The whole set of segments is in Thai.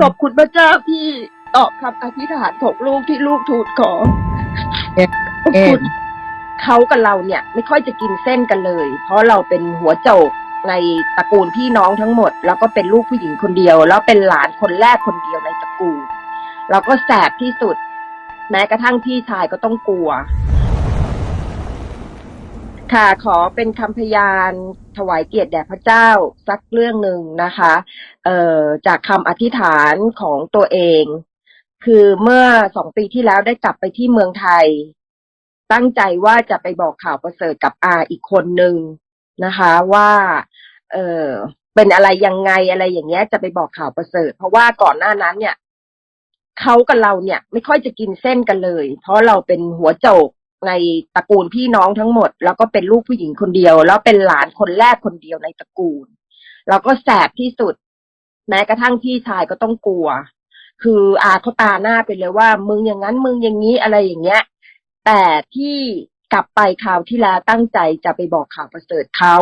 ขอบคุณพระเจ้าที่ตอบคำอธิษฐานของลูกที่ลูกทูลขอขอบคุณเขากับเราเนี่ย ไม่ค่อยจะกินเส้นกันเลย เพราะเราเป็นหัวโจกในตระกูลพี่น้องทั้งหมด แล้วก็เป็นลูกผู้หญิงคนเดียว แล้วเป็นหลานคนแรกคนเดียวในตระกูลเราก็แสบที่สุด แม้กระทั่งพี่ชายก็ต้องกลัว ค่ะขอเป็นคำพยาน ถวายเกียรติแด่พระเจ้าสักเรื่องหนึ่งนะคะเอ่อจากคำอธิษฐานของตัวเอง คือเมื่อสองปีที่แล้วได้กลับไปที่เมืองไทย ตั้งใจว่าจะไปบอกข่าวประเสริฐกับอาอีกคนหนึ่งนะคะว่า เออเป็นอะไรยังไงอะไรอย่างเงี้ย จะไปบอกข่าวประเสริฐ เพราะว่าก่อนหน้านั้นเนี่ยเขากับเราเนี่ย ไม่ค่อยจะกินเส้นกันเลย เพราะเราเป็นหัวโจก ในตระกูลพี่น้องทั้งหมด แล้วก็เป็นลูกผู้หญิงคนเดียว แล้วเป็นหลานคนแรกคนเดียวในตระกูลเราก็แสบที่สุด แม้กระทั่งพี่ชายก็ต้องกลัว คืออาเขาตาหน้าไปเลยว่า มึงอย่างนั้นมึงอย่างนี้อะไรอย่างเงี้ย แต่ที่กลับไปคราวที่แล้วตั้งใจจะไปบอกข่าวประเสริฐเขา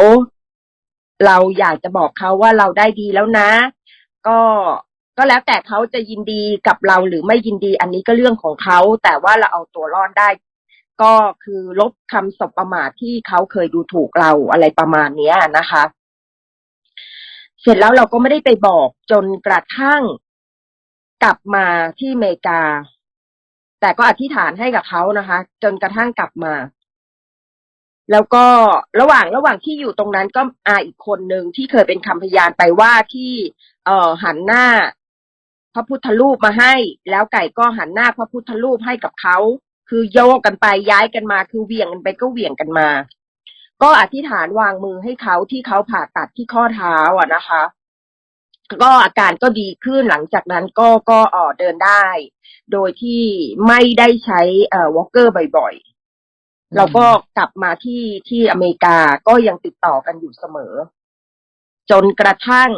เราอยากจะบอกเขาว่าเราได้ดีแล้วนะ ก็ก็แล้วแต่เขาจะยินดีกับเราหรือไม่ยินดี อันนี้ก็เรื่องของเขา แต่ว่าเราเอาตัวรอดได้ ก็คือลบคำสบประมาทที่เขาเคยดูถูกเราอะไรประมาณเนี้ยนะคะ เสร็จแล้วเราก็ไม่ได้ไปบอกจนกระทั่งกลับมาที่อเมริกา แต่ก็อธิษฐานให้กับเขานะคะ จนกระทั่งกลับมา แล้วก็ระหว่างระหว่างที่อยู่ตรงนั้นก็อาอีกคนหนึ่งที่เคยเป็นคำพยานไปว่าที่เอ่อหันหน้าพระพุทธรูปมาให้ แล้วไก่ก็หันหน้าพระพุทธรูปให้กับเขา คือโยกกันไปย้ายกันมา คือเหวี่ยงกันไปก็เหวี่ยงกันมา ก็อธิษฐานวางมือให้เขาที่เขาผ่าตัดที่ข้อเท้าอะนะคะ ก็อาการก็ดีขึ้นหลังจากนั้นก็ก็เออเดินได้ โดยที่ไม่ได้ใช้เอ่อวอลเกอร์บ่อยๆเราก็กลับมาที่ที่อเมริกาก็ยังติดต่อกันอยู่เสมอ จนกระทั่ง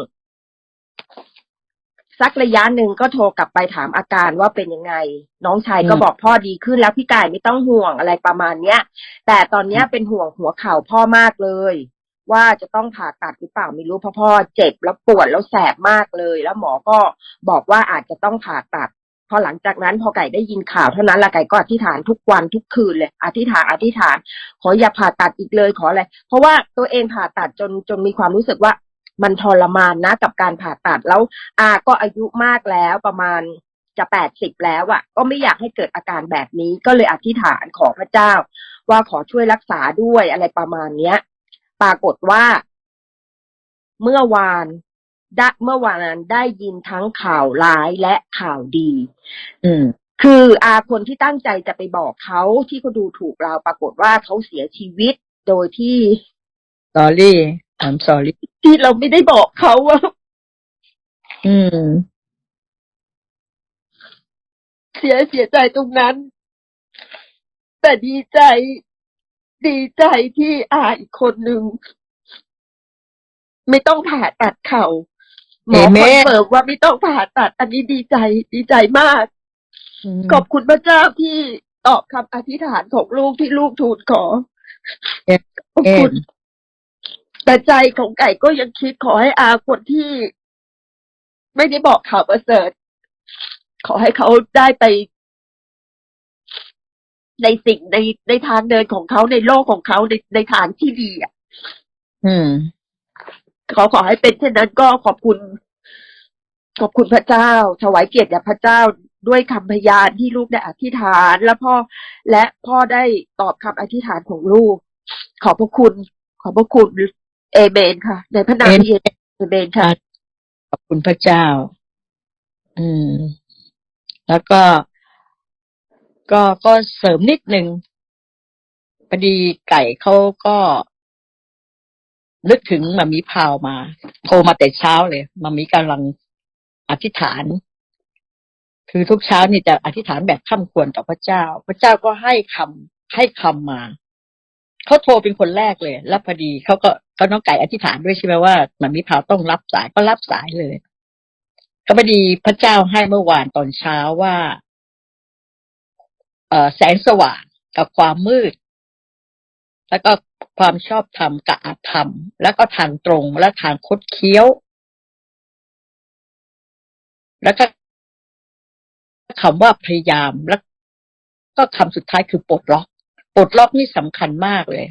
สักระยะหนึ่งก็โทรกลับไปถามอาการว่าเป็นยังไง น้องชายก็อืมบอกพ่อดีขึ้นแล้วพี่กายไม่ต้องห่วงอะไรประมาณเนี้ย แต่ตอนเนี้ยเป็นห่วงหัวเข่าพ่อมากเลย ว่าจะต้องผ่าตัดหรือเปล่าไม่รู้เพราะพ่อเจ็บแล้วปวดแล้วแสบมากเลย แล้วหมอก็บอกว่าอาจจะต้องผ่าตัดพอหลังจากนั้นพอไก่ได้ยินข่าวเท่านั้นละไก่ก็อธิษฐานทุกวันทุกคืนเลย อธิษฐานอธิษฐาน ขออย่าผ่าตัดอีกเลยขออะไรเพราะว่าตัวเองผ่าตัดจนจนมีความรู้สึกว่า มันทรมานนะกับการผ่าตัดแล้วอาก็อายุมากแล้วประมาณจะแปดสิบแล้วอะ่ะ ก็ไม่อยากให้เกิดอาการแบบนี้ก็เลยอธิษฐานขอพระเจ้า ว่าขอช่วยรักษาด้วยอะไรประมาณเนี้ย ปรากฏว่า เมื่อวานได้เมื่อวานนั้นได้ยินทั้งข่าวร้ายและข่าวดี อืมคืออาคนที่ตั้งใจจะไปบอกเขาที่เขาดูถูกเราปรากฏว่าเขาเสียชีวิตโดยที่ sorry I'm sorry ที่เราไม่ได้บอกเขาว่า อืม เสียเสียใจตรงนั้น แต่ดีใจ ดีใจที่อาอีกคนหนึ่ง ไม่ต้องผ่าตัดเข่าหมอค Amen อนเฟิร์มว่าไม่ต้องผ่าตัด อันนี้ดีใจ ดีใจมาก ขอบคุณพระเจ้าที่ตอบคำอธิษฐานของลูกที่ลูกทูลขอขอบคุณ แต่ใจของไก่ก็ยังคิดขอให้อาคนที่ ไม่ได้บอกข่าวประเสริฐ ขอให้เขาได้ไป ในสิ่งในในทางเดินของเขาในโลกของเขาในในทางที่ดีอะ อืมขอขอให้เป็นเช่นนั้นก็ขอบคุณ ขอบคุณพระเจ้า ถวายเกียรติแด่พระเจ้าด้วยคำพยานที่ลูกได้อธิษฐานและพ่อ และพ่อได้ตอบคำอธิษฐานของลูก ขอบพระคุณ ขอบพระคุณ เอเมนค่ะ ในพระนามพระเยซูเอเมนค่ะ ขอบคุณพระเจ้า อืม แล้วก็ ก็ก็เสริมนิดนึงพอดีไก่เขาก็ นึกถึงมามีพาวมา โทรมาแต่เช้าเลยมามีกำลังอธิษฐาน คือทุกเช้านี่จะอธิษฐานแบบข้ามควรต่อพระเจ้า พระเจ้าก็ให้คำให้คำมาเขาโทรเป็นคนแรกเลย แล้วพอดีเขาก็ ก็น้องไก่อธิษฐานด้วยใช่ไหมว่ามันมีพาวต้องรับสายก็รับสายเลยก็พอดีพระเจ้าให้เมื่อวานตอนเช้าว่า เออแสงสว่างกับความมืด แล้วก็ความชอบธรรมกับอาธรรม แล้วก็ทางตรงและทางคดเคี้ยว แล้วก็คำว่าพยายามแล้วก็คำสุดท้ายคือปลดล็อกปลดล็อกนี่สำคัญมากเลย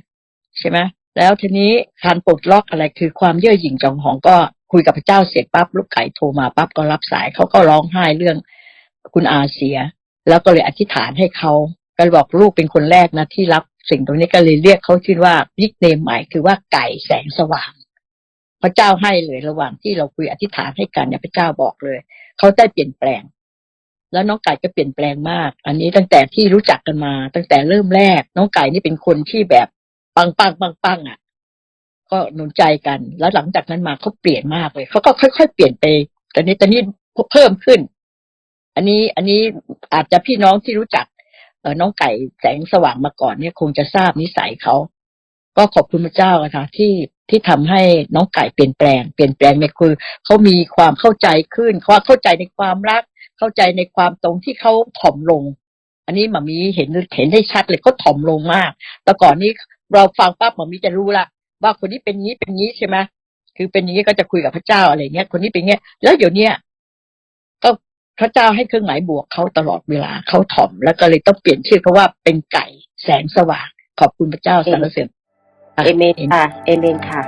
ใช่ไหม แล้วทีนี้การปลดล็อกอะไรคือความเย่อหยิ่งจองหองก็คุยกับพระเจ้าเสร็จปั๊บลูกไก่โทรมาปั๊บก็รับสายเขาก็ร้องไห้เรื่องคุณอาเสีย แล้วก็เลยอธิษฐานให้เขาก็บอกลูกเป็นคนแรกนะที่รับสิ่งตรงนี้ก็เลยเรียกเขาชื่อว่านิกเนมใหม่คือว่าไก่แสงสว่าง พระเจ้าให้เลยระหว่างที่เราคุยอธิษฐานให้กันเนี่ยพระเจ้าบอกเลยเขาได้เปลี่ยนแปลง แล้วน้องไก่ก็เปลี่ยนแปลงมาก อันนี้ตั้งแต่ที่รู้จักกันมา ตั้งแต่เริ่มแรก น้องไก่นี่เป็นคนที่แบบ ปังปังปังปังอะ ก็หนุนใจกัน แล้วหลังจากนั้นมาเขาเปลี่ยนมากเลยเขาก็ค่อยๆเปลี่ยนไปตอนนี้ตอนนี้เพิ่มขึ้น อันนี้อันนี้อาจจะพี่น้องที่รู้จักเออน้องไก่แสงสว่างมาก่อนเนี่ยคงจะทราบนิสัยเขาก็ขอบคุณพระเจ้าค่ะที่ที่ทำให้น้องไก่เปลี่ยนแปลง เปลี่ยนแปลงในคือเขามีความเข้าใจขึ้นเขาเข้าใจในความรัก เข้าใจในความตรงที่เขาถ่อมลง อันนี้มามีเห็นเห็นได้ชัดเลยเขาถ่อมลงมาก แต่ก่อนนี้ เราฟังปั๊บหมอมีจะรู้ละว่าคนนี้เป็นงี้เป็นงี้ใช่ไหมคือเป็นอย่างนี้ก็จะคุยกับพระเจ้าอะไรเงี้ย คนนี้เป็นเงี้ย แล้วเดี๋ยวเนี้ยก็พระเจ้าให้เครื่องหมายบวกเขาตลอดเวลาเขาถ่อมแล้วก็เลยต้องเปลี่ยนชื่อเขาว่าเป็นไก่แสงสว่าง ขอบคุณพระเจ้าสรรเสริญเอเมนค่ะเอเมนค่ะ